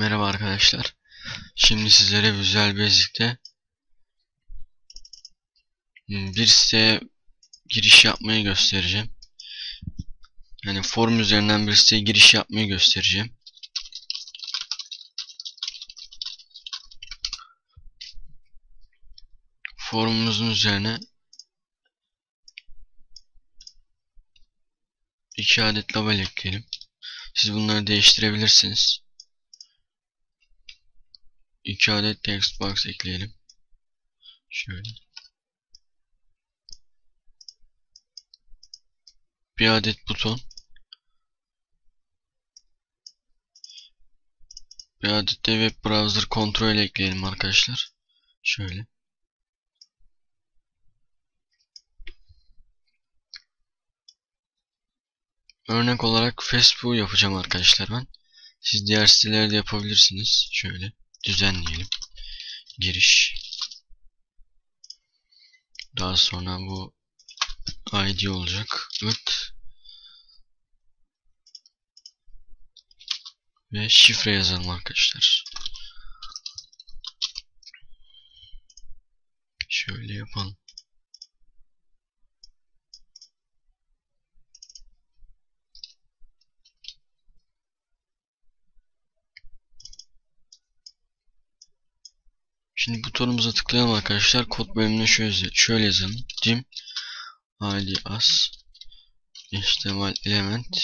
Merhaba arkadaşlar. Şimdi sizlere Visual Basic'te bir siteye giriş yapmayı göstereceğim. Yani forum üzerinden bir siteye giriş yapmayı göstereceğim. Forumumuzun üzerine iki adet label ekleyelim. Siz bunları değiştirebilirsiniz. 2 adet text box ekleyelim. Şöyle. Bir adet buton. Bir adet de web browser kontrol ekleyelim arkadaşlar. Şöyle. Örnek olarak Facebook yapacağım arkadaşlar ben. Siz diğer sitelerde yapabilirsiniz. Şöyle düzenleyelim. Giriş. Daha sonra bu ID olacak. Evet. Ve şifre yazalım arkadaşlar. Şöyle yapalım. Şimdi butonumuza tıklayalım arkadaşlar. Kod bölümüne şöyle, şöyle yazalım. dim id as HTML element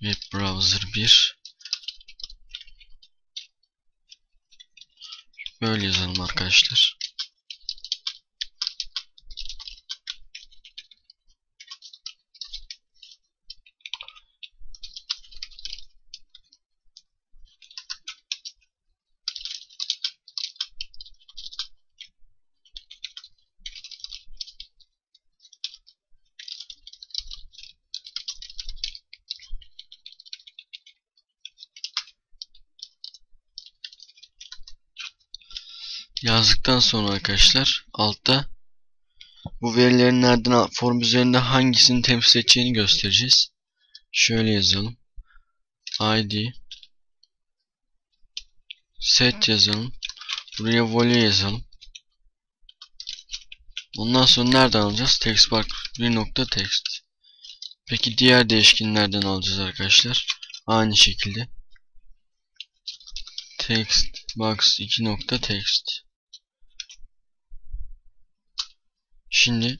web browser 1 böyle yazalım arkadaşlar. Yazdıktan sonra arkadaşlar altta bu verilerin nereden form üzerinde hangisini temsil edeceğini göstereceğiz. Şöyle yazalım. ID set yazalım. Buraya value yazalım. Ondan sonra nereden alacağız? Text box bir text. Peki diğer değişkenlerden alacağız arkadaşlar. Aynı şekilde. Text box 2 nokta text. Şimdi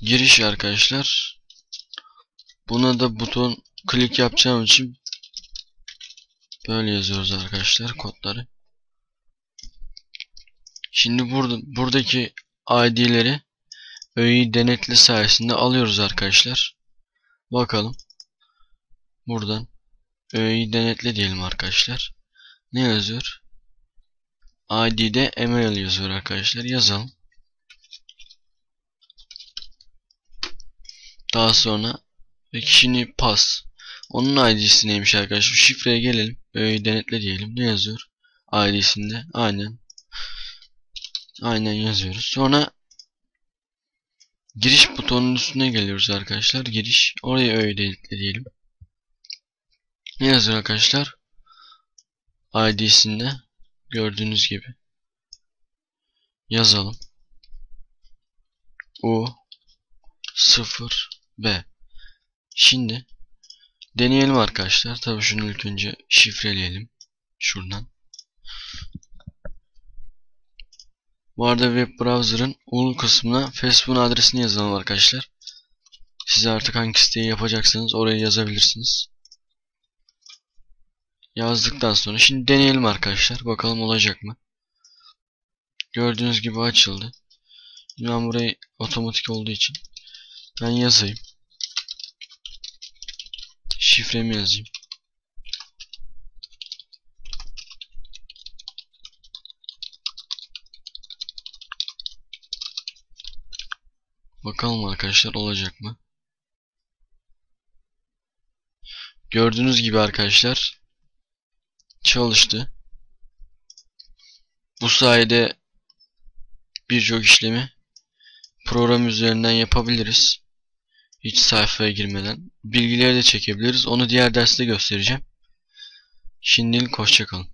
giriş arkadaşlar. Buna da buton klik yapacağım için böyle yazıyoruz arkadaşlar kodları. Şimdi burada buradaki ID'leri öğeyi denetli sayesinde alıyoruz arkadaşlar. Bakalım. Buradan öğeyi denetle diyelim arkadaşlar. Ne yazıyor? ID'de email yazıyor arkadaşlar. Yazalım. Daha sonra kişinin pas. Onun ID'si neymiş arkadaşlar? Şifreye gelelim. Öğeyi denetle diyelim. Ne yazıyor? ID'sinde. Aynen. Aynen yazıyoruz. Sonra giriş butonunun üstüne geliyoruz arkadaşlar. Giriş. Oraya öğeyi denetle diyelim. Ne yazıyor arkadaşlar? ID'sinde gördüğünüz gibi yazalım. U 0 B. Şimdi deneyelim arkadaşlar. Tabii şunu ilk önce şifreleyelim. Şuradan. Bu arada web browser'ın URL kısmına Facebook'un adresini yazalım arkadaşlar. Siz artık hangi siteyi yapacaksanız oraya yazabilirsiniz. Yazdıktan sonra şimdi deneyelim arkadaşlar. Bakalım olacak mı? Gördüğünüz gibi açıldı. Ben burayı otomatik olduğu için ben yazayım. Şifremi yazayım. Bakalım arkadaşlar olacak mı? Gördüğünüz gibi arkadaşlar çalıştı. Bu sayede birçok işlemi program üzerinden yapabiliriz. Hiç sayfaya girmeden. Bilgileri de çekebiliriz. Onu diğer derste göstereceğim. Şimdilik hoşçakalın.